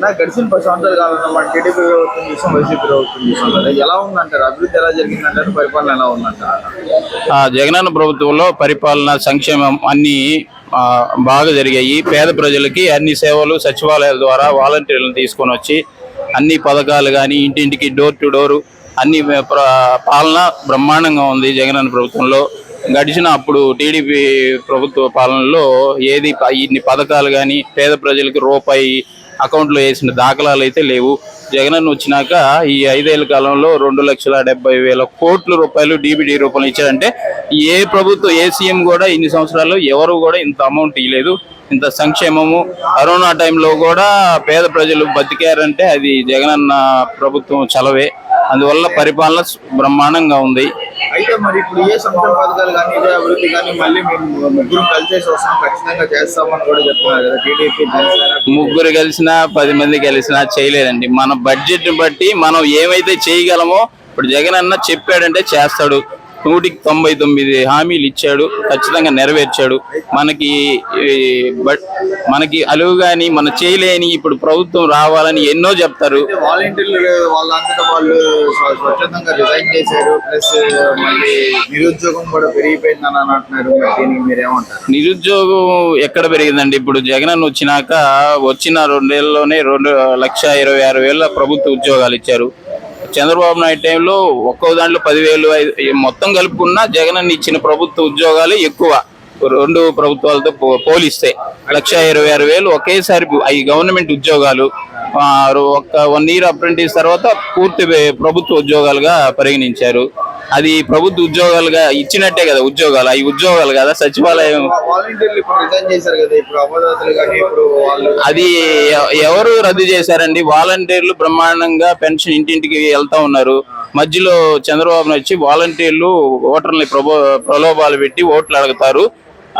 నాకు గడిచిన పది సంవత్సరాలు కాలంలో మన టీడీపీ ప్రభుత్వం చూసాం వైసీపీ ప్రభుత్వం చూసాం కదా ఎలా ఉందంటారు? అభివృద్ధి ఎలా జరిగిందంటారు? పరిపాలన ఎలా ఉందంటారు? జగనన్న ప్రభుత్వంలో పరిపాలన సంక్షేమం అన్ని బాగా జరిగాయి. పేద ప్రజలకి అన్ని సేవలు సచివాలయాల ద్వారా వాలంటీర్లను తీసుకొని వచ్చి అన్ని పథకాలు కానీ ఇంటింటికి డోర్ టు డోరు అన్ని పాలన బ్రహ్మాండంగా ఉంది జగనన్న ప్రభుత్వంలో. గడిచిన అప్పుడు టీడీపీ ప్రభుత్వ పాలనలో ఏది ఇన్ని పథకాలు కానీ పేద ప్రజలకి రూపాయి అకౌంట్లో వేసిన దాఖలాలు అయితే లేవు. జగనన్న వచ్చినాక ఈ ఐదేళ్ళ కాలంలో రెండు లక్షల డెబ్బై వేల కోట్ల రూపాయలు డీబీడీ రూపంలో ఇచ్చారంటే ఏ ప్రభుత్వం ఏ సీఎం కూడా ఇన్ని సంవత్సరాలు ఎవరు కూడా ఇంత అమౌంట్ ఇవ్వలేదు ఇంత సంక్షేమము. కరోనా టైంలో కూడా పేద ప్రజలు బతికారంటే అది జగనన్న ప్రభుత్వం చలవే. అందువల్ల పరిపాలన బ్రహ్మాండంగా ఉంది. అయితే మరి ఇప్పుడు ఏ సంక్షేమ పథకాలు కానీ ఇదే అభివృద్ధి కానీ మళ్ళీ మేము ముగ్గురు కలిసేసి వస్తాం ఖచ్చితంగా చేస్తామని కూడా చెప్తున్నారు కదా టీడీపీ ముగ్గురు కలిసినా పది మంది కలిసినా చేయలేదండి. మన బడ్జెట్ బట్టి మనం ఏమైతే చేయగలమో ఇప్పుడు జగన్ అన్న చెప్పాడంటే చేస్తాడు. నూటికి తొంభై తొమ్మిది హామీలు ఇచ్చాడు ఖచ్చితంగా నెరవేర్చాడు. మనకి బట్ మనకి అలువు కానీ మన చేయలేని ఇప్పుడు ప్రభుత్వం రావాలని ఎన్నో చెప్తారు. వాలంటీర్లు వాళ్ళంతటా వాళ్ళు స్వ- స్వచ్ఛందంగా రిజైన్ చేశారు ప్లస్ మళ్ళీ నిరుద్యోగం కూడా పెరిగిపోయిందని అంటున్నారు. దీనికి మీరేమంటారు? నిరుద్యోగం ఎక్కడ పెరిగిందండి? ఇప్పుడు జగనన్న వచ్చినాక వచ్చిన రెండేళ్ళలోనే రెండు లక్ష ఇరవై ఆరు వేల ప్రభుత్వ ఉద్యోగాలు ఇచ్చారు. చంద్రబాబు నాయుడు టైంలో ఒక్కో దాంట్లో పదివేలు మొత్తం కలుపుకున్నా జగన్ ఇచ్చిన ప్రభుత్వ ఉద్యోగాలు ఎక్కువ. రెండు ప్రభుత్వాలతో పో- పోలిస్తే లక్ష ఇరవై ఆరు వేలు ఒకేసారి ఈ గవర్నమెంట్ ఉద్యోగాలు ఆ, ఒక వన్ ఇయర్ అప్రెంటిస్ తర్వాత పూర్తి ప్రభుత్వ ఉద్యోగాలుగా పరిగణించారు. అది ప్రభుత్వ ఉద్యోగాలుగా ఇచ్చినట్టే కదా ఉద్యోగాలు. అవి ఉద్యోగాలు కదా సచివాలయం. అది ఎవరు రద్దు చేశారండి? వాలంటీర్లు బ్రహ్మాండంగా పెన్షన్ ఇంటింటికి వెళ్తా ఉన్నారు. మధ్యలో చంద్రబాబు వచ్చి వాలంటీర్లు ఓటర్లని ప్రబో ప్రలోభాలు పెట్టి ఓట్లు అడుగుతారు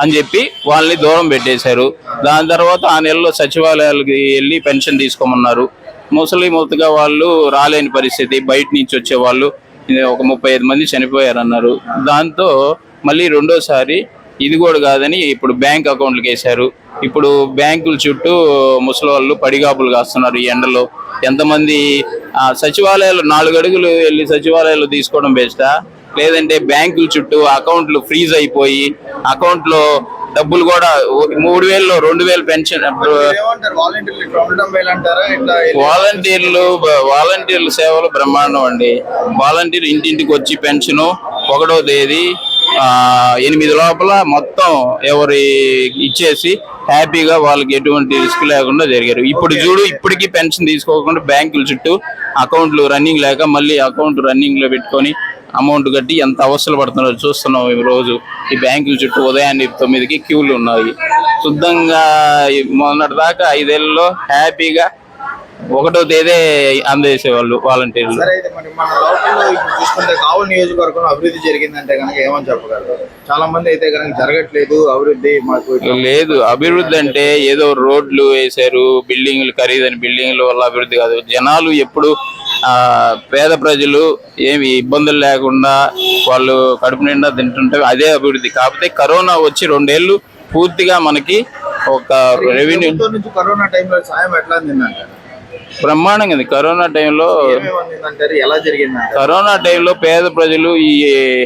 అని చెప్పి వాళ్ళని దూరం పెట్టేశారు. దాని తర్వాత ఆ నెలలో సచివాలయాలకి వెళ్ళి పెన్షన్ తీసుకోమన్నారు. ముసలి ముతగా వాళ్ళు రాలేని పరిస్థితి బయట నుంచి వచ్చే వాళ్ళు ఒక ముప్పై ఐదు మంది చనిపోయారన్నారు. దాంతో మళ్ళీ రెండోసారి ఇది కూడా కాదని ఇప్పుడు బ్యాంక్ అకౌంట్లకు వేశారు. ఇప్పుడు బ్యాంకుల చుట్టూ ముసలి వాళ్ళు పడిగాపులు కాస్తున్నారు ఈ ఎండలో. ఎంతమంది ఆ, సచివాలయాలు నాలుగు అడుగులు వెళ్ళి సచివాలయాలు తీసుకోవడం బెస్టా? లేదంటే బ్యాంకుల చుట్టూ అకౌంట్లు ఫ్రీజ్ అయిపోయి అకౌంట్లో డబ్బులు కూడా మూడు వేలు రెండు వేలు పెన్షన్ వాలంటీర్లు వాలంటీర్లు సేవలు బ్రహ్మాండం అండి. వాలంటీర్ ఇంటింటికి వచ్చి పెన్షన్ ఒకటో తేదీ ఎనిమిది లోపల మొత్తం ఎవరి ఇచ్చేసి హ్యాపీగా వాళ్ళకి ఎటువంటి రిస్క్ లేకుండా జరిగారు. ఇప్పుడు చూడు ఇప్పటికీ పెన్షన్ తీసుకోకుండా బ్యాంకుల చుట్టూ అకౌంట్లు రన్నింగ్ లేక మళ్ళీ అకౌంట్ రన్నింగ్లో పెట్టుకొని అమౌంట్ కట్టి ఎంత అవసరం పడుతున్నారో చూస్తున్నాం ఈ రోజు. ఈ బ్యాంకుల చుట్టూ ఉదయాన్నే తొమ్మిదికి క్యూలు ఉన్నాయి. శుద్ధంగా ఈ మొన్నటి దాకా ఐదేళ్ళలో హ్యాపీగా ఒకటో తేదీ అందజేసేవాళ్ళు వాలంటీర్లు సరే అయితే మరి మన లోకల్లో ఇప్పుడు చూసుకుంటే కావు నియోజకవర్గం అభివృద్ధి జరిగిందంటే కనుక ఏమని చెప్పగలరు? చాలా మంది అయితే కనుక జరగట్లేదు అభివృద్ధి మాకు లేదు అభివృద్ధి అంటే ఏదో రోడ్లు వేశారు బిల్డింగ్లు ఖరీదైన బిల్డింగ్ల వల్ల అభివృద్ధి కాదు. జనాలు ఎప్పుడు పేద ప్రజలు ఏమి ఇబ్బందులు లేకుండా వాళ్ళు కడుపు నిండా తింటుంటే అదే అభివృద్ధి. కాకపోతే కరోనా వచ్చి రెండేళ్ళు పూర్తిగా మనకి ఒక రెవెన్యూ నుంచి కరోనా టైంలో సాయం ఎట్లా అందిందంటారు? బ్రహ్మాండంగా ఉంది. కరోనా టైంలో ఎలా జరిగిందంటారు? కరోనా టైంలో పేద ప్రజలు ఈ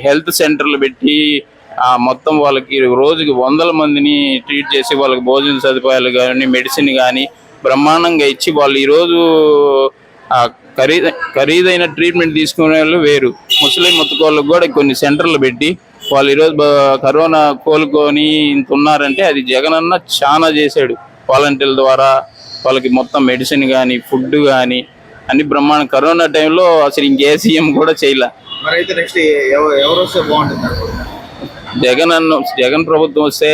హెల్త్ సెంటర్లు పెట్టి ఆ మొత్తం వాళ్ళకి రోజుకి వందల మందిని ట్రీట్ చేసి వాళ్ళకి భోజన సదుపాయాలు కానీ మెడిసిన్ కానీ బ్రహ్మాండంగా ఇచ్చి వాళ్ళు ఈరోజు ఆ ఖరీద ఖరీదైన ట్రీట్మెంట్ తీసుకునే వాళ్ళు వేరు. ముస్లిం ముత్తుకోళ్ళకు కూడా కొన్ని సెంటర్లు పెట్టి వాళ్ళు ఈరోజు కరోనా కోలుకొని ఇంత ఉన్నారంటే అది జగనన్న చాలా చేశాడు. వాలంటీర్ల ద్వారా వాళ్ళకి మొత్తం మెడిసిన్ కానీ ఫుడ్ కానీ అన్ని బ్రహ్మాండం కరోనా టైంలో అసలు ఇంకే సీఎం కూడా చేయలే. జగన్ అన్న జగన్ ప్రభుత్వం వస్తే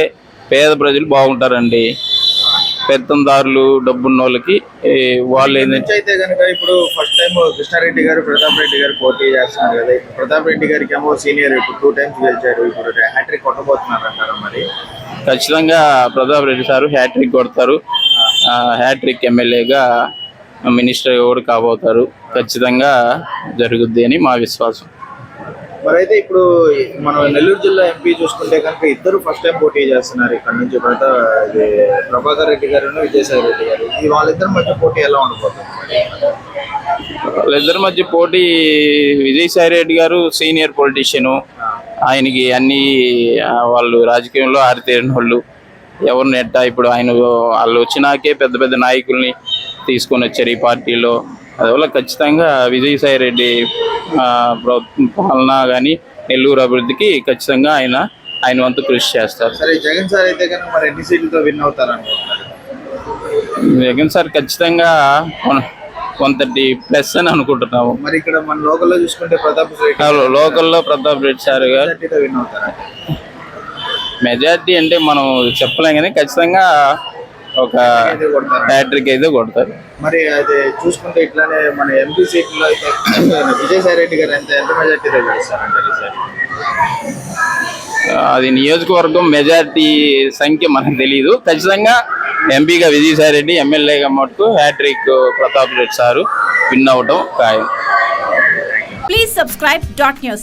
పేద ప్రజలు బాగుంటారండి. పెత్తందారులు డబ్బున్న వాళ్ళకి వాళ్ళు అయితే కనుక ఇప్పుడు ఫస్ట్ టైం కృష్ణారెడ్డి గారు ప్రతాప్ రెడ్డి గారు పోటీ చేస్తున్నారు కదా. ఇప్పుడు ప్రతాప్ రెడ్డి గారికి ఏమో సీనియర్ ఇప్పుడు టూ టైమ్స్ గెలిచారు. ఇప్పుడు హ్యాట్రిక్ కొట్టబోతున్నారు అంటారా మరి? ఖచ్చితంగా ప్రతాప్ రెడ్డి సారు హ్యాట్రిక్ కొడతారు. హ్యాట్రిక్ ఎమ్మెల్యేగా మినిస్టర్ కూడా కాబోతారు ఖచ్చితంగా జరుగుద్ది అని మా విశ్వాసం. మరి అయితే ఇప్పుడు మనం నెల్లూరు జిల్లా ఎంపీ చూసుకుంటే కనుక ఇద్దరు ఫస్ట్ టైం పోటీ చేస్తున్నారు ఇక్కడ నుంచి ఇది ప్రభాకర్ రెడ్డి గారు విజయసాయి రెడ్డి గారు. ఈ వాళ్ళిద్దరి మధ్య పోటీ ఎలా ఉండబోతుంది? వాళ్ళిద్దరి మధ్య పోటీ విజయసాయి రెడ్డి గారు సీనియర్ పొలిటీషియను. ఆయనకి అన్ని వాళ్ళు రాజకీయంలో ఆరితేరిన వాళ్ళు. ఎవరిని ఎట్టా ఇప్పుడు ఆయన వాళ్ళు వచ్చినాకే పెద్ద పెద్ద నాయకుల్ని తీసుకొని వచ్చారు ఈ పార్టీలో. అందువల్ల ఖచ్చితంగా విజయసాయి రెడ్డి పాలన కానీ నెల్లూరు అభివృద్ధికి ఖచ్చితంగా ఆయన ఆయన వంతు కృషి చేస్తారు. సరే జగన్ సార్ అయితే కనుక మరి ఎన్ని సీట్లతో విన్ అవుతారు అనుకుంటున్నారు? జగన్ సార్ ఖచ్చితంగా కొంతటి ప్లస్ అని అనుకుంటున్నాము. మరి ఇక్కడ మన లోకల్లో చూసుకుంటే ప్రతాప్ లోకల్లో ప్రతాప్ రెడ్డి సార్ గారు విన్ అవుతారు. మెజారిటీ అంటే మనం చెప్పలేం కానీ ఖచ్చితంగా ఒక హ్యాట్రిక్ అయితే కొడతారు. మరి అది చూసుకుంటే ఇట్లానే మన ఎంపీ సీట్లో అయితే విజయసాయి రెడ్డి గారు ఎంత ఎంత మెజార్టీతో అది నియోజకవర్గం మెజారిటీ సంఖ్య మనకు తెలియదు ఖచ్చితంగా ఎంపీగా విజయసాయి రెడ్డి ఎమ్మెల్యేగా మటుకు hat-trick Pratap Reddy sir win అవటం ఖాయం. Please subscribe dot news.